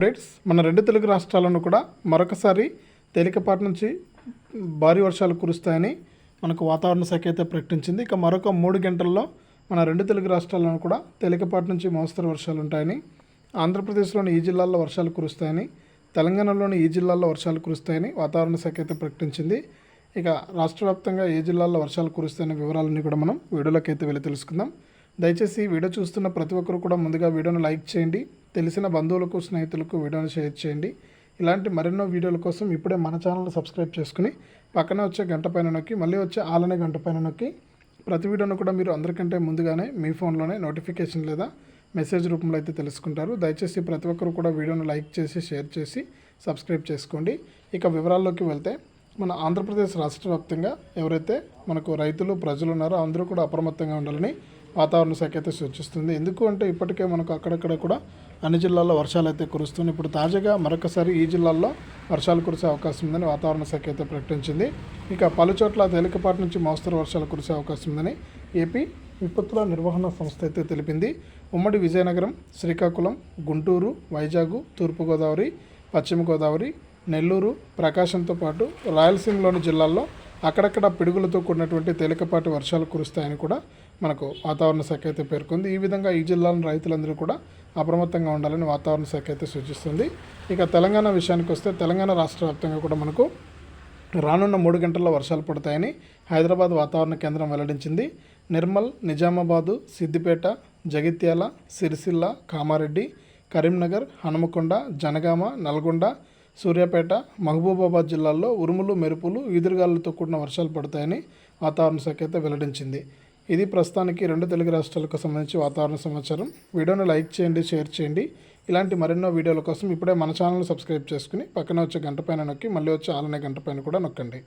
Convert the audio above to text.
Friends మన రెండు తెలుగు రాష్ట్రాలను కూడా మరొకసారి తేలికపాటి నుంచి భారీ వర్షాలు కురుస్తాయని మనకు వాతావరణ శాఖ అయితే ప్రకటించింది. ఇక మరొక మూడు గంటల్లో మన రెండు తెలుగు రాష్ట్రాలను కూడా తేలికపాటి నుంచి మోస్తరు వర్షాలు ఉంటాయని ఆంధ్రప్రదేశ్లోని ఈ జిల్లాల్లో వర్షాలు కురుస్తాయని తెలంగాణలోని ఈ జిల్లాల్లో వర్షాలు కురుస్తాయని వాతావరణ శాఖ అయితే ప్రకటించింది. ఇక రాష్ట్ర వ్యాప్తంగా ఏ జిల్లాల్లో వర్షాలు కురుస్తాయనే వివరాలన్నీ కూడా మనం వీడియోలోకి అయితే వెళ్ళి తెలుసుకుందాం. దయచేసి వీడియో చూస్తున్న ప్రతి ఒక్కరు కూడా ముందుగా వీడియోను లైక్ చేయండి. తెలిసిన బంధువులకు స్నేహితులకు వీడియోను షేర్ చేయండి. ఇలాంటి మరెన్నో వీడియోల కోసం ఇప్పుడే మన ఛానల్ సబ్స్క్రైబ్ చేసుకుని పక్కనే వచ్చే గంట పైన నొక్కి మళ్ళీ వచ్చే ఆలనే గంట పైన నొక్కి ప్రతి వీడియోను కూడా మీరు అందరికంటే ముందుగానే మీ ఫోన్లోనే నోటిఫికేషన్ లేదా మెసేజ్ రూపంలో అయితే తెలుసుకుంటారు. దయచేసి ప్రతి ఒక్కరు కూడా వీడియోను లైక్ చేసి షేర్ చేసి సబ్స్క్రైబ్ చేసుకోండి. ఇక వివరాల్లోకి వెళ్తే మన ఆంధ్రప్రదేశ్ రాష్ట్ర వ్యాప్తంగా ఎవరైతే మనకు రైతులు ప్రజలు ఉన్నారో అందరూ కూడా అప్రమత్తంగా ఉండాలని వాతావరణ శాఖ అయితే సూచిస్తుంది. ఎందుకు అంటే ఇప్పటికే మనకు అక్కడక్కడ కూడా అన్ని జిల్లాల్లో వర్షాలు అయితే కురుస్తున్నాయి. ఇప్పుడు తాజాగా మరొకసారి ఈ జిల్లాల్లో వర్షాలు కురిసే అవకాశం ఉందని వాతావరణ శాఖ అయితే ప్రకటించింది. ఇక పలు చోట్ల తేలికపాటి నుంచి మోస్తరు వర్షాలు కురిసే అవకాశం ఉందని ఏపీ విపత్తుల నిర్వహణ సంస్థ అయితే తెలిపింది. ఉమ్మడి విజయనగరం శ్రీకాకుళం గుంటూరు వైజాగ్ తూర్పుగోదావరి పశ్చిమ గోదావరి నెల్లూరు ప్రకాశంతో పాటు రాయలసీమలోని జిల్లాల్లో అక్కడక్కడ పిడుగులతో కూడినటువంటి తేలికపాటి వర్షాలు కురుస్తాయని కూడా మనకు వాతావరణ శాఖ అయితే పేర్కొంది. ఈ విధంగా ఈ జిల్లాలోని రైతులందరూ కూడా అప్రమత్తంగా ఉండాలని వాతావరణ శాఖ అయితే సూచిస్తుంది. ఇక తెలంగాణ విషయానికి వస్తే తెలంగాణ రాష్ట్ర వ్యాప్తంగా కూడా మనకు రానున్న మూడు గంటల్లో వర్షాలు పడతాయని హైదరాబాద్ వాతావరణ కేంద్రం వెల్లడించింది. నిర్మల్ నిజామాబాదు సిద్దిపేట జగిత్యాల సిరిసిల్ల కామారెడ్డి కరీంనగర్ హనుమకొండ జనగామ నల్గొండ సూర్యాపేట మహబూబాబాద్ జిల్లాల్లో ఉరుములు మెరుపులు ఈదురుగాలులతో కూడిన వర్షాలు పడతాయని వాతావరణ శాఖ అయితే వెల్లడించింది. ఇది ప్రస్తుతానికి రెండు తెలుగు రాష్ట్రాలకు సంబంధించి వాతావరణ సమాచారం. వీడియోని లైక్ చేయండి షేర్ చేయండి. ఇలాంటి మరెన్నో వీడియోల కోసం ఇప్పుడే మన ఛానల్ సబ్స్క్రైబ్ చేసుకుని పక్కన వచ్చే గంట పైన నొక్కి మళ్ళీ వచ్చే ఆలనే గంట పైన కూడా నొక్కండి.